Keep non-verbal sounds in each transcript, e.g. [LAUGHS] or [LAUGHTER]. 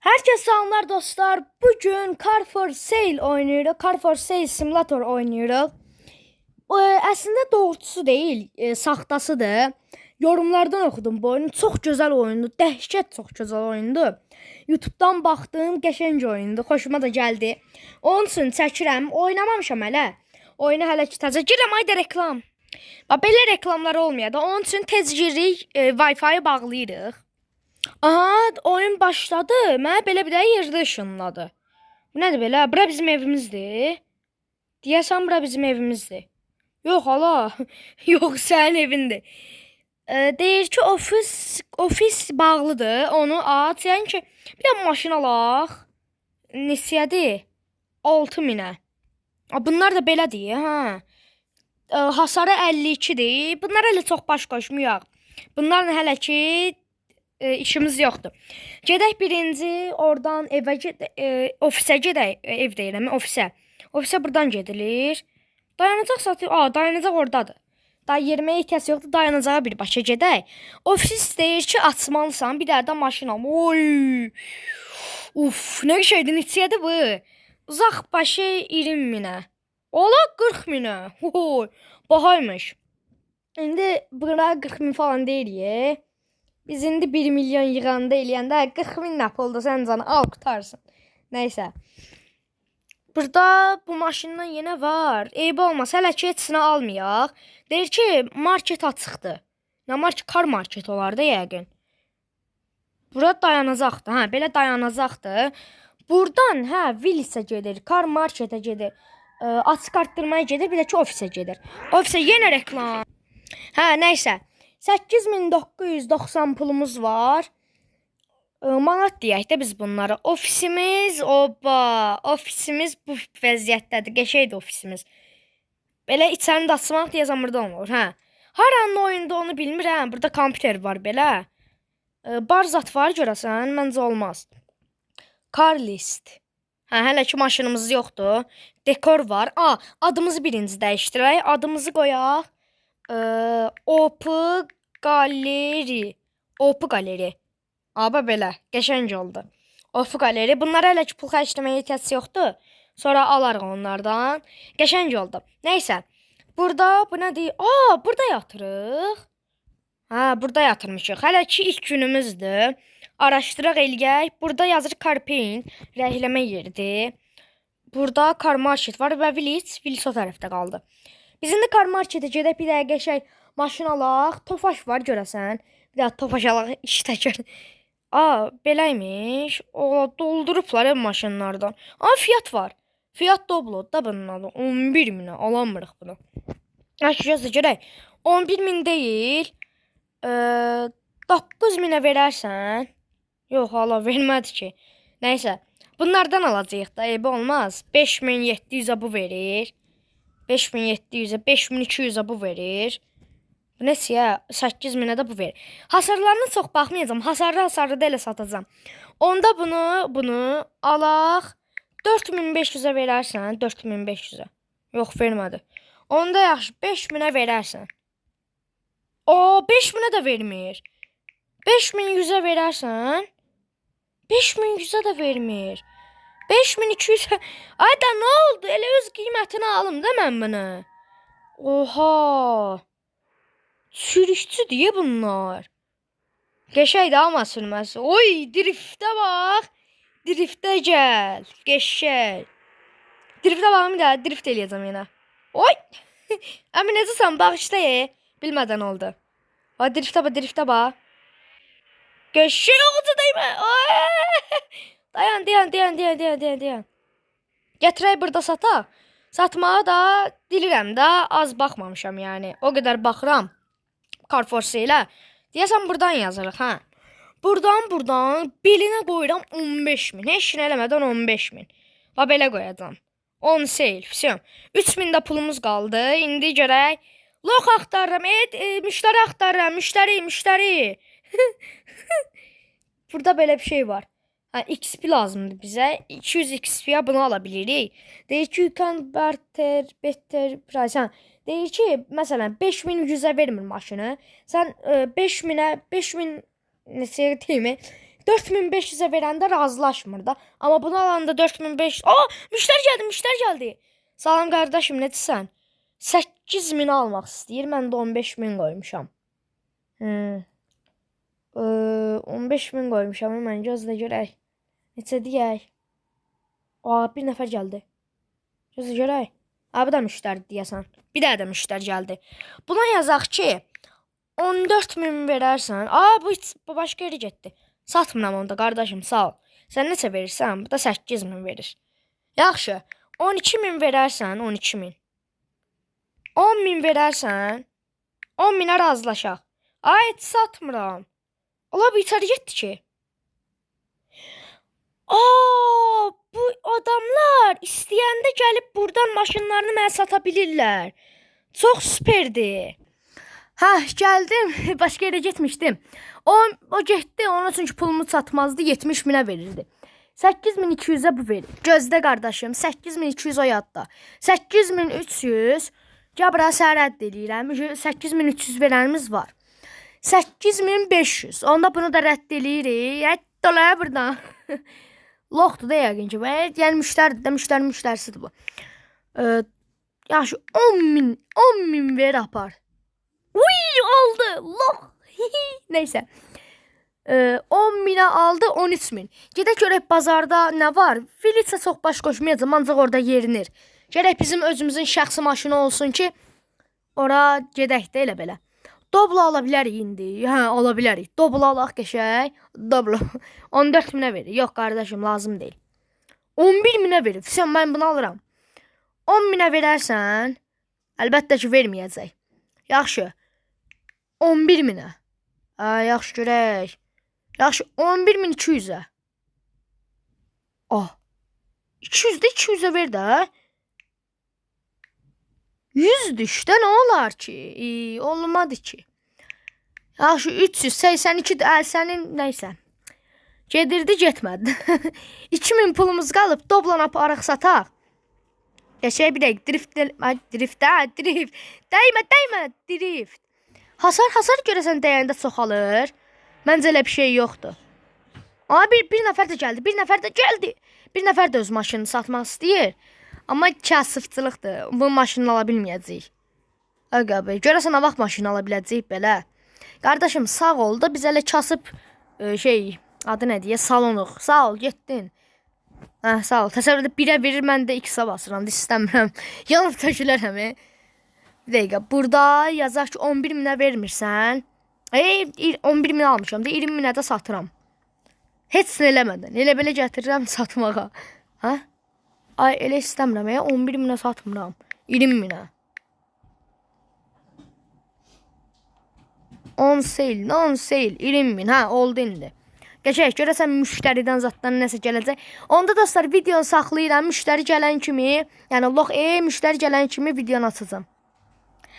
Herkese selamlar dostlar. Bugün Car for Sale oynayırıq. Car for Sale Simulator oynayırıq. Ee, əslində doğrusu deyil, e, saxtasıdır. Yorumlardan oxudum bu oyunu. Çox gözəl oyundur. Dəhşət çox gözəl oyundur. YouTube-dan baxdım, oyundur. Xoşuma da gəldi. Onun üçün çəkirəm. Oynamamışam hələ. Oyunu hələ ki təzə girəm ayda reklam. Bax belə reklamlar olmuyor da. Onun üçün tez giririk, e, Wi-Fi bağlayırıq. Aha, oyun başladı. Mənə belə bir də yerdə ışınladı. Bu nədir belə? Bura bizim evimizdir. Deyəsən bura bizim evimizdir. Yox hala. [LAUGHS] Yox, sənin evindir. E, deyir ki, ofis ofis bağlıdır. Onu aç. Yəni ki, bir də maşın alaq. Neçədir? 6000-ə. A, Bunlar da belədir, hə. E, hasarı 52-dir. Bunlar hələ çox baş qoşmuyaq. Bunlarla hələ ki e, işimiz yoxdur. Gedək birinci oradan evə ged e, ofisə gedək. E, ev deyirəm, ofisə. Ofisə burdan gedilir. Dayanacaq satı, a, dayanacaq ordadır. Daha yeriməyə ehtiyac yoxdur, dayanacağa birbaşa gedək. Ofis istəyir ki, açmalısan, bir dənə də maşın al. Oy! Uf, nə şeydir, neçədir bu? Uzaq başı 20 minə. Ola 40 minə. Oy, bahaymış. İndi bura 40 min falan deyil. Biz indi 1 milyon yığanda eləyəndə 40 min nə oldu sən canı al qutarsın. Nəysə. Burada bu maşından yenə var. Eybi olmaz. Hələ ki heçsini almayaq. Deyir ki, market açıqdır. Nə market? Kar market olar da yəqin. Bura dayanacaqdır. Hə, belə dayanacaqdır. Burdan, hə, Willisə gedir, kar marketə gedir. Ə, açıq artdırmaya gedir, bir də ki ofisə gedir. Ofisə yenə reklam. Hə, nəysə. 8990 pulumuz var. Manat deyək də biz bunlara. Ofisimiz, oba, ofisimiz bu vəziyyətdədir. Qəşəngdir ofisimiz. Belə içərini də açmaq deyəsən burada olmur, hə. Haranın oyunda onu bilmirəm. Burada kompüter var belə. Bar zat var görəsən, məncə olmaz. Car list. Hə, hələ ki maşınımız yoxdur. Dekor var. A, adımızı birinci dəyişdirək. Adımızı qoyaq. Ə, Opu Galeri. Opu Galeri. Aba belə, qəşəng oldu. Ofu Galeri. Bunlara hələ ki pul xərcləməyə ehtiyac yoxdur. Sonra alarıq onlardan. Qəşəng oldu. Nəysə. Burada bu nədir? Aa, burada yatırıq. Hə, burada yatırmışıq. Hələ ki ilk günümüzdür. Araşdıraq eləyək. Burada yazır Carpain, rəhləmə yeridir. Burada Car Market var və Village, Village o tərəfdə qaldı. Biz indi Car Marketə gedək bir dəqiqə şey maşın alaq. Tofaş var görəsən. Bir də Tofaş alaq iki təkər. Aa, beləymiş. O doldurublar ev maşınlardan. Aa, fiyat var. Fiyat Doblo da bunun adı 11 minə alamırıq bunu. Açıqcası görək. 11 min deyil. Ə, 9 minə verərsən. Yox, hala vermədi ki. Nəysə. Bunlardan alacağıq da, eybi olmaz. 5700-ə bu verir. 5700-ə, 5200-ə bu verir. Bu nəsə ya? 8000-ə də bu verir. Hasarlarına çox baxmayacağam. Hasarlı hasarlı da elə satacağam. Onda bunu, bunu alaq. 4500-ə verərsən, 4500-ə. Yox, vermədi. Onda yaxşı, 5000-ə verərsən. O, 5000-ə də vermir. 5100-ə verərsən. 5100-ə də. 5200 Ay da nə oldu? Elə öz qiymətini alım da mən bunu. Oha. Sürüşçü diye bunlar. Geçeydi ama sürməsi. Oy, driftə bax. Driftə gəl. Geçək. Driftə baxım da, drift eləyəcəm yenə. Oy. [LAUGHS] Əmi necəsən? Bağışla. Bilmədən oldu. Ay driftə bax, driftə bax. Geçək olacaqdayım. [LAUGHS] Dayan, dayan, dayan, dayan, dayan, dayan, dayan. Gətirək burada sata. Satmağa da dilirəm də az baxmamışam yəni. O qədər baxıram. Carforce ilə. Deyəsən burdan yazırıq, hə. Burdan, burdan belinə qoyuram 15 min. Heç nə eləmədən 15 min. Va belə qoyacam. 10 sale, vəsiyəm. 3000 də pulumuz qaldı. İndi görək loq axtarıram, et, e, müştəri axtarıram, müştəri, müştəri. [LAUGHS] Burada belə bir şey var. Ha, XP lazımdır bizə. 200 XP-yə bunu ala bilirik. Deyir ki, you can barter better price. Ha, deyir ki, məsələn, 5100-ə vermir maşını. Sən e, 5000-ə, 5000 neçəyə deyim? 4500'e verəndə razılaşmır da. Amma bunu alanda 4500. Aa, müştəri gəldi, müştəri gəldi. Salam qardaşım, necəsən? 8000 almaq istəyir. Mən də 15000 qoymuşam. Hmm. Ee, 15000 qoymuşam. Mən gözlə görək. Neçə deyək? Aa, bir nəfər gəldi. Gözlə görək. Abi da müştəri deyəsən. Bir də də müştəri gəldi. Buna yazaq ki, 14000 verərsən. Aa, bu, bu başqa yerə getdi. Satmıram onda qardaşım, sağ ol. Sən neçə verirsən? Bu da 8000 verir. Yaxşı. 12000 verərsən, 12000. 10000 verərsən, 10000-ə razılaşaq. Ay, satmıram. Ola içəri getdi ki. Aa, bu adamlar istəyəndə gəlib burdan maşınlarını mənə sata bilirlər. Çox superdir. Hə, gəldim. [LAUGHS] Başqa yerə getmişdim. O o getdi. Onun üçün ki pulumu satmazdı, 70 minə verirdi. 8200-ə bu verir. Gözdə qardaşım, 8200 o yadda. 8300 Gəl bura sənə rədd eləyirəm. 8300 verənimiz var. 8500. Onda bunu da rədd eləyirik. Rədd ola burdan. [LAUGHS] Loxdur da yəqin ki. Və yəni müştəridir də, müştəri müştərisidir bu. Ee, yaxşı 10 min, 10 min ver apar. Uy oldu. Lox. Neysə. Ee, 10 minə aldı 13 [LAUGHS] min. Gedək görək bazarda nə var. Filitsə çox baş qoşmayacam, ancaq orada yerinir. Gərək bizim özümüzün şəxsi maşını olsun ki, ora gedək də elə belə. Doblo ala indi. Hə, ala bilərik. Doblo alaq qəşəng. Doblo. 14 minə verir. Yox qardaşım, lazım deyil. 11 minə verir. Sən mən bunu alıram. 10 minə verərsən, əlbəttə ki, verməyəcək. Yaxşı. 11 minə. Hə, yaxşı görək. Yaxşı, 11200-ə. Ah. 200-də 200-ə ver də. 100 düşdə nə olar ki? İyi, olmadı ki. Yaxşı 382 də əl sənin nəysə. Gedirdi, getmədi. [LAUGHS] 2000 pulumuz qalıb, doblanıb araq sataq. Qəşəng bir dəqiqə drift, drift, drift. Dəymə, dəymə, drift. Hasar, hasar görəsən dəyəndə çoxalır. Məncə elə bir şey yoxdur. Amma bir, bir nəfər də gəldi, bir nəfər də gəldi. Bir nəfər də öz maşınını satmaq istəyir. Amma kasıfçılıqdır. Bu maşını ala bilməyəcəyik. Aqa bəy, görəsən nə vaxt maşını ala biləcəyik belə. Qardaşım sağ ol da biz elə kasıb e, şey adı nə deyə salonuq. Sağ ol, getdin. Hə, sağ ol. Təsəvvür et 1-ə verir, mən də 2-ə basıram. Da istəmirəm. [LAUGHS] Yanıb tökülərəm. e. Bir dəqiqə. Burada yazaq ki 11 minə vermirsən. Ey, 11 min almışam da 20 minə də satıram. Heç nə eləmədən. Elə belə gətirirəm [LAUGHS] satmağa. Hə? Ay elə istəmirəm. Ya 11 minə satmıram. 20 minə. 10 seyl, 10 seyl, 20 min. Hə, oldu indi. Qəşəng, görəsən müştəridən zatdan nəsə gələcək. Onda dostlar videonu saxlayıram. Müştəri gələn kimi, yəni lox e, müştəri gələn kimi videonu açacağam.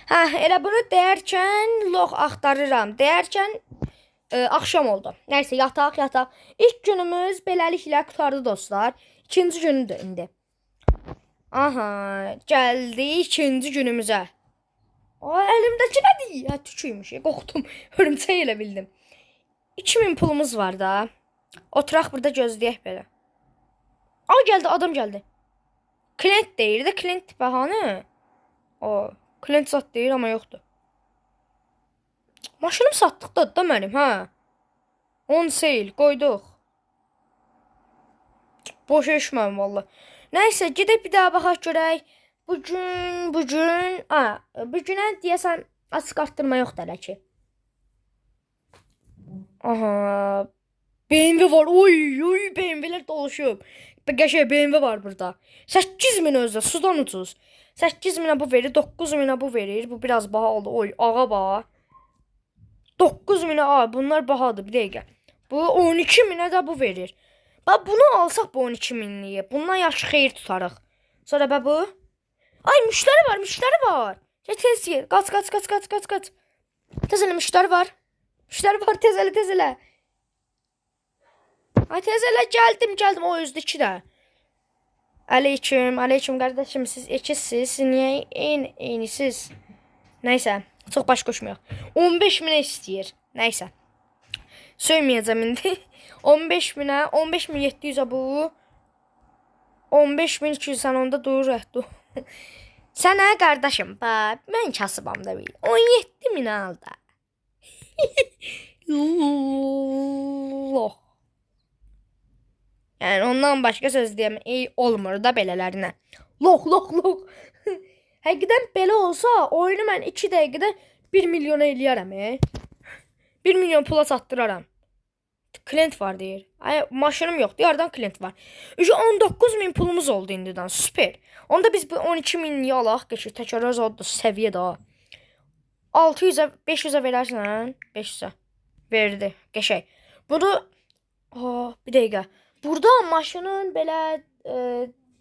Hə, elə bunu deyərkən lox axtarıram. Deyərkən e, axşam oldu. Nəysə, yataq, yataq. İlk günümüz beləliklə qurtardı dostlar. İkinci günüdür indi. Aha, gəldi ikinci günümüzə. Ay, əlimdəki nədir? Ya tüküymüş. Qorxdum. [LAUGHS] Hörümçək elə bildim. 2000 pulumuz var da. Oturaq burada gözləyək belə. Aa gəldi, adam gəldi. Klient deyir də, klient bəhanə. O, klient zat deyir amma yoxdur. Maşınımı satdıq da, da mənim, hə. 10 seyl qoyduq. Boş eşməm valla. Nəysə, gedək bir daha baxaq görək. Bu gün, bu gün, a, bu günə deyəsən açıq artdırma yoxdur hələ ki. Aha. BMW var. Oy, oy, BMW-lər dolaşıb. Qəşəng BMW var burada. 8000 özdə sudan ucuz. 8000-ə bu verir, 9000-ə bu verir. Bu biraz baha oldu. Oy, ağa baha. 9000-ə, a, bunlar bahadır bir dəqiqə. Bu 12000-ə də bu verir. Bax bunu alsaq bu 12000-liyə. Bundan yaxşı xeyir tutarıq. Sonra bax bu. Ay müştəri var, müştəri var. Gəl tez gəl. Qaç, qaç, qaç, qaç, qaç, qaç. Tez elə müştəri var. Müştəri var, tez elə, tez elə. Ay tez elə gəldim, gəldim o özdəki də. Aleyküm, aleyküm qardaşım, siz ikisiz, siz niyə eyni eynisiz? Nəysə, çox baş qoşmayaq. 15 minə istəyir. Nəysə. Söyməyəcəm indi. 15 minə, 15 min 700 bu. 15 min 200 sən onda dur rəhdu. Sənə [LAUGHS] qardaşım, bax, mən kasıbam da bil. 17 min al da. [LAUGHS] Yəni ondan başqa söz deyəm, ey olmur da belələrinə. Loh, loh, loh. [LAUGHS] Həqiqətən belə olsa, oyunu mən 2 dəqiqədə 1 milyona eləyərəm. E? 1 milyon pula satdıraram. Klient var deyir. Ay maşınım yoxdur. Yardan klient var. Ücə 19 min pulumuz oldu indidən. Süper. Onda biz bu 12 minliyi alaq. Keçir təkrar oldu səviyyə daha. 600-ə 500-ə verərsən? 500-ə. Verdi. Qəşəng. Bunu Aa, bir dəqiqə. Burada maşının belə e,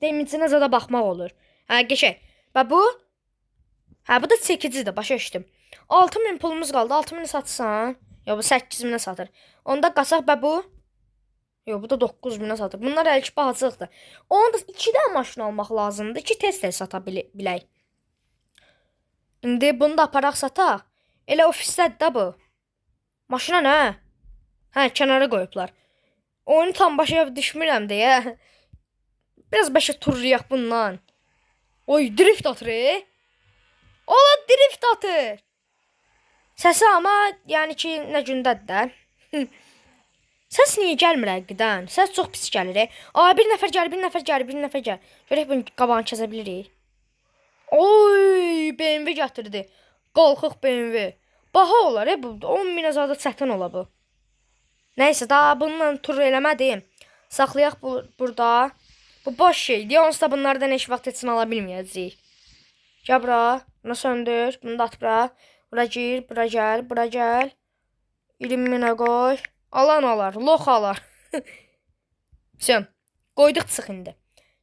demicinə zada baxmaq olur. Hə, qəşəng. Və bu Hə, bu da çəkicidir, başa düşdüm. 6000 pulumuz qaldı. 6000-i satsan, ya bu 8000-ə satır. Onda qasaq və bu Yo, bu da 9000-ə satır. Bunlar əlki bahacılıqdır. Onu da 2 dənə maşın almaq lazımdır ki, tez-tez sata bili- bilək. İndi bunu da aparaq sataq. Elə ofisdədir də bu. Maşına nə? Hə, kənara qoyublar. Oyunu tam başa düşmürəm deyə. [LAUGHS] Biraz başa turlayaq bundan. Oy, drift atır. E? Ola drift atır. Səsi amma yəni ki, nə gündədir də. [LAUGHS] Səs niyə gəlmir həqiqətən? Səs çox pis gəlir. e. Aa, bir nəfər gəlir, bir nəfər gəlir, bir nəfər gəlir. Görək bunun qabağını kəsə bilirik. Oy, BMW gətirdi. Qalxıq BMW. Baha olar, e, bu 10 minə zada çətin ola bu. Nəysə, daha bununla tur eləmədim. Saxlayaq bu burada. Bu boş şeydir. Onsuz da bunlardan heç vaxt heç ala bilməyəcəyik. Gəl bura. Bunu söndür. Bunu da at bura. Bura gəl. 20 minə qoy. Alan alar, lox alar. [LAUGHS] Sən qoyduq çıx indi.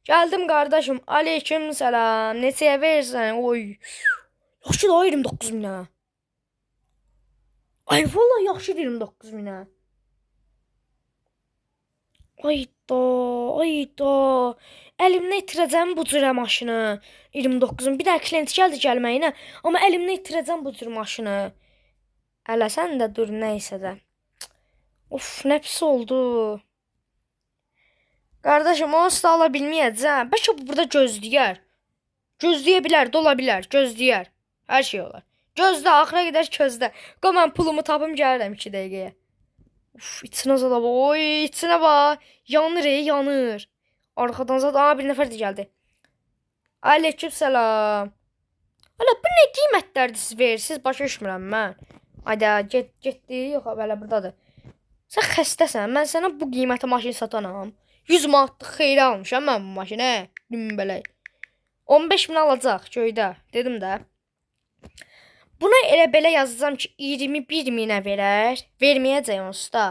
Gəldim qardaşım. Aleyküm salam. Neçəyə verirsən? Oy. Yaxşı da 29 minə. Ay valla yaxşı 29 minə. Ayda, ayda. Əlimdə itirəcəm bu cürə maşını. 29-un. Bir də klient gəldi gəlməyinə. Amma əlimdə itirəcəm bu cür maşını. Hələ sən də dur nəysə də. Of, nə pis oldu. Qardaşım, onu da ala bilməyəcəm. Bəlkə bu burada gözləyər. Gözləyə bilər, dola bilər, gözləyər. Hər şey olar. Gözlə, axıra qədər gözlə. Qoy mən pulumu tapım gəlirəm 2 dəqiqəyə. Uf, içinə zada bax. Oy, içinə bax. Yanır, ey, yanır. Arxadan zada aa, bir nəfər də gəldi. Aleyküm salam. Hala bu nə qiymətlərdir siz verirsiniz? Başa düşmürəm mən. Hayda, get, getdi. Yox, belə burdadır. Sən xəstəsən. Mən sənə bu qiymətə maşın satanam. 100 manatlıq xeyri almışam mən bu maşını. Dim belə. 15 min alacaq göydə. Dedim də. Buna elə belə yazacağam ki 21 minə verər. Verməyəcək onsuz da.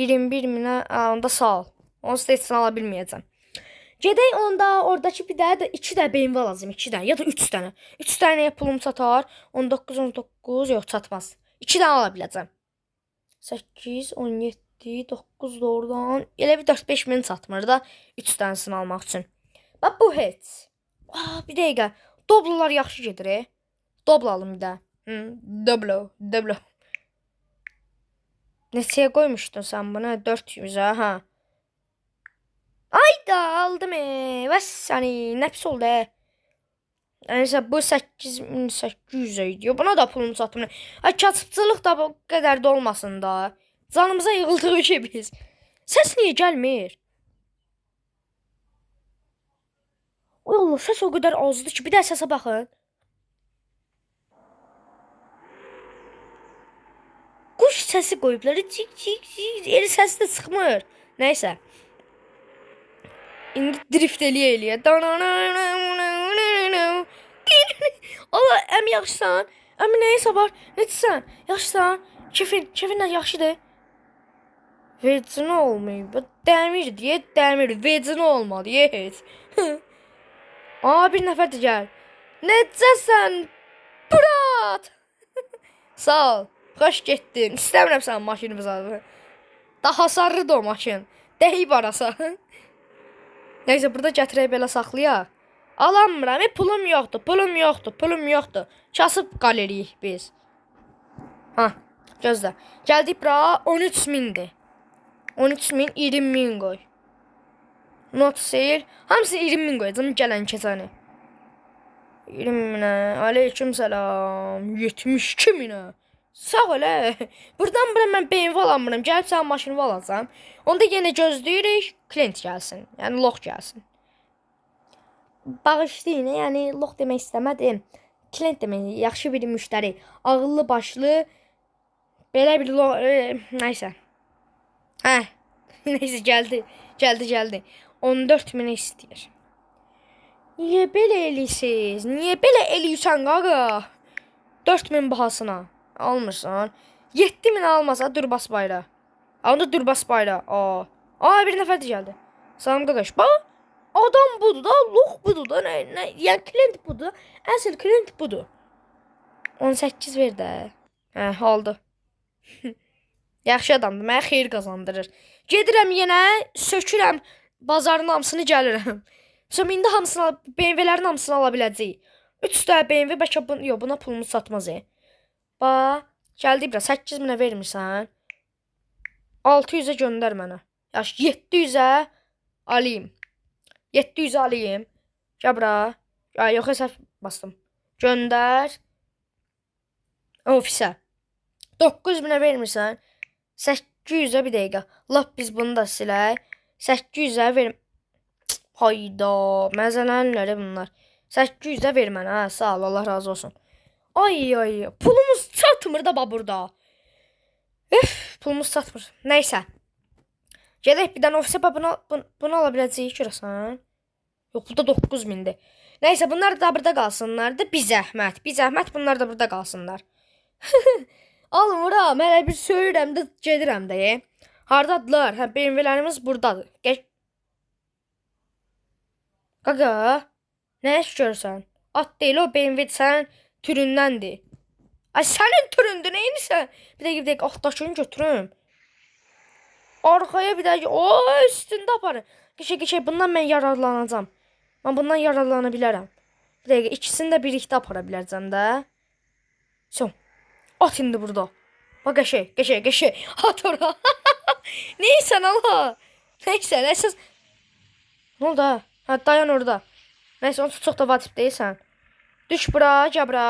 21 minə aa, onda sağ ol. Onsuz da heç ala bilməyəcəm. Gedək onda oradakı bir dənə də 2 dənə BMW lazım, 2 dənə ya da 3 dənə. 3 dənəyə pulum çatar. 19 19 yox çatmaz. 2 dənə ala biləcəm. 8 17 9 doğrudan elə bir 4-5 min çatmır da 3 dənəsini almaq üçün. Bax bu heç. Aa, bir dəqiqə. Doblolar yaxşı gedir. E? Doblo alım bir də. Hı, doblo, doblo. Neçəyə qoymuşdun sən bunu? 400-ə, hə. Ayda aldım e. Və səni nə pis oldu e. Nəysə bu 8800 idi. Buna da pulum çatmır. Ay kasıbçılıq da bu qədər də olmasın da. Canımıza yığıldıq ki biz. Səs niyə gəlmir? Oy Allah, səs o qədər azdır ki, bir də səsə baxın. Səsi qoyublar. Cik cik cik. Elə səs də çıxmır. Nəysə. İndi drift eləyə eləyə. Allah, əmi yaxşısan? Əmi nəyisə var? Necəsən? Yaxşısan? Kefin, kefin yaxşıdır? Vecin olmayıb. Dəmir deyə dəmir. Vecin olmadı. Heç. [LAUGHS] Aa, bir nəfər də gəl. Necəsən? Brat. [LAUGHS] Sağ ol. Xoş getdin. İstəmirəm sənin maşını bizə. Daha sarıdır o maşın. Dəyib arasa. [LAUGHS] Nəysə burada gətirək belə saxlayaq. Alamıram. E, pulum yoxdur. Pulum yoxdur. Pulum yoxdur. Kasıb qalırıq biz. Ha. Gözlə. Gəldik bura 13 mindir. 13 min 20 min qoy. Not sale. Hamısı 20 min qoyacağım gələn keçəni. 20 minə. Aleyküm salam. 72 minə. Sağ ol. ə. Buradan bura mən BMW alamıram. Gəlib sənin maşını alacağam. Onda yenə gözləyirik klient gəlsin. Yəni lox gəlsin. Bağışlayın, yəni lox demək istəmədim. Klient demək, yaxşı bir müştəri, ağıllı başlı belə bir lo e, nəysə. Hə. [LAUGHS] nəysə gəldi. Gəldi, gəldi. 14 minə istəyir. Niyə belə elisiz? Niyə belə eləyirsən qaqa? 4000 bahasına almırsan. 7000 almasa dur bas bayra. Onda dur bas bayra. Aa. Aa bir nəfər də gəldi. Salam qardaş. Bax. Adam budur da, lox budur da. Nə, nə, yəni klient budur. Əsl klient budur. 18 ver də. Hə, aldı. [LAUGHS] Yaxşı adamdır. Mənə xeyir qazandırır. Gedirəm yenə, sökürəm bazarın hamısını gəlirəm. [LAUGHS] Sonra indi hamısını BMW-lərin hamısını ala biləcəyik. 3 dənə BMW bəlkə bu, yox, buna pulumuz satmaz. E. Ba, gəldi bura 8 minə vermirsən. 600-ə göndər mənə. Yaş 700-ə alayım. 700 alayım. Gəl bura. Ya yox hesab bastım. Göndər. Ofisə. 9000-ə vermirsən. 800-ə bir dəqiqə. Lap biz bunu da silək. 800-ə verim. Hayda, məzələnləri bunlar. 800-ə ver mənə. Sağ ol, Allah razı olsun. Ay ay, pulumuz çatmır da bax burada. Üf, pulumuz çatmır. Nəysə. Gedək bir dənə ofisə bunu, bunu ala biləcəyik görəsən. Yox, bu da 9000-dir. Nəysə, bunlar da burada qalsınlar da bir zəhmət. Bir zəhmət bunlar da burada qalsınlar. [LAUGHS] Mən elə bir söyürəm də gedirəm də. Hardadılar? Hə, BMW-lərimiz burdadır. Gəl. Qaqa, nə iş görsən? At deyil o BMW sənin türündəndir. Ay sənin türündür, neyinsən? Bir dəqiqə, bir dəqiqə, axtaşını götürüm. Arkaya bir dəqiqə, o üstündə aparın. Geçək, geçək, bundan mən yararlanacağam. Mən bundan yararlana bilərəm. Bir dəqiqə, ikisini də birlikdə apara biləcəm də. Son. At indi burada. Bax qəşəng, qəşəng, qəşəng. [LAUGHS] At ora. [LAUGHS] Neysən Allah? Neysən, əsas Nə oldu? ha? Dayan orada. Nəysə, onu çox da vacib deyilsən. Düş bura, gəl bura.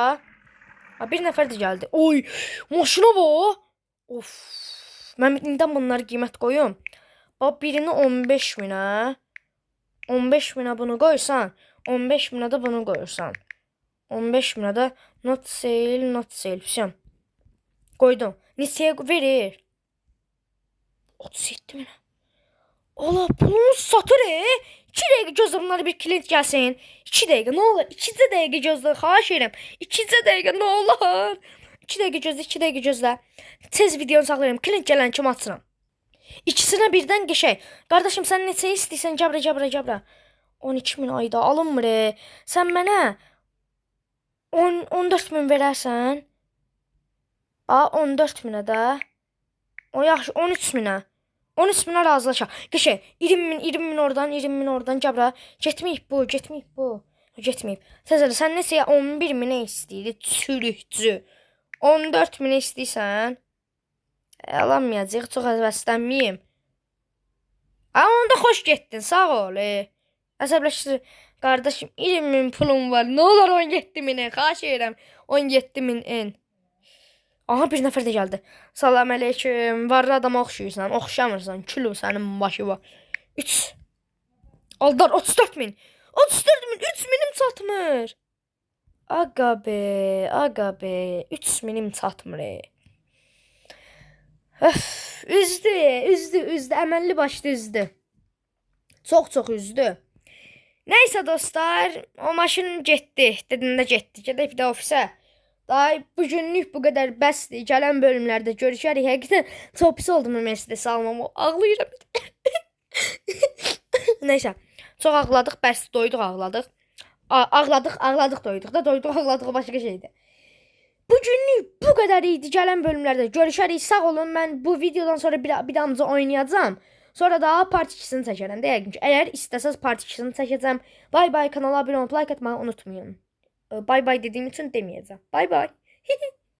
Ha, bir nəfər də gəldi. Oy, maşına bax. Of. Mən indidən bunları qiymət qoyum. Bax birini 15 minə. 15 minə bunu qoysan, 15 minə də bunu qoyursan. 15 minə də not sale, not sale. Всё. Qoydum. Neçəyə verir? 37 minə. Ola pulumuz satır e. 2 dəqiqə gözlə bunlara bir klient gəlsin. 2 dəqiqə nə olur? 2 dəqiqə gözlə, xahiş edirəm. 2 dəqiqə nə olur? 2 dəqiqə gözlə, 2 dəqiqə gözlə. Tez videonu saxlayıram. Klient gələn kimi açıram. İkisinə birdən qəşəng. Qardaşım sən neçə istəyirsən? Gəbra, gəbra, gəbra. 12 min ayda alınmır. E. Sən mənə 10 14 min verərsən? A 14 minə də. O yaxşı 13 minə. 13 minə razılaşaq. Qəşəng 20 min, 20 min oradan, 20 min oradan gəbra. Getməyib bu, getməyib bu. Getməyib. Təzələ sən neçəyə 11 minə istəyir? Çürükçü. 14 minə istəyirsən? E, alamayacaq, çox əvəzlənməyim. A, onda xoş getdin, sağ ol. E. Əsəbləşdir. Qardaşım, 20 min pulum var. Nə olar 17 minə? Xahiş edirəm. 17 min en. Aha bir nəfər də gəldi. Salam əleykum. Varlı adama oxşuyursan, oxşamırsan. Külü sənin başı var. 3. Aldar 34 min. 34 min, 3 minim çatmır. Aga be, aga be. 3 minim çatmır. E. Öf, üzdü, üzdü, üzdü. Əməlli başlı üzdü. Çox-çox üzdü. Nəysə dostlar, o maşın getdi. Dedində getdi. Gedək bir də ofisə. Daha bu günlük bu qədər bəsdir. Gələn bölümlərdə görüşərik. Həqiqətən çox pis oldum Mercedes almam. Ağlayıram. [LAUGHS] Nəysə, çox ağladıq, bəs doyduq, ağladıq. A ağladıq, ağladıq, doyduq da, doyduq, ağladıq başqa şeydir. Bu günlük bu qədər idi. Gələn bölümlərdə görüşərik. Sağ olun. Mən bu videodan sonra bir, bir damcı oynayacağam. Sonra da part 2-sini çəkərəm də yəqin ki. Əgər istəsəz part 2-sini çəkəcəm. Bay bay kanala abunə olub like atmağı unutmayın. Bay bay dediyim üçün deməyəcəm. Bay bay. [LAUGHS]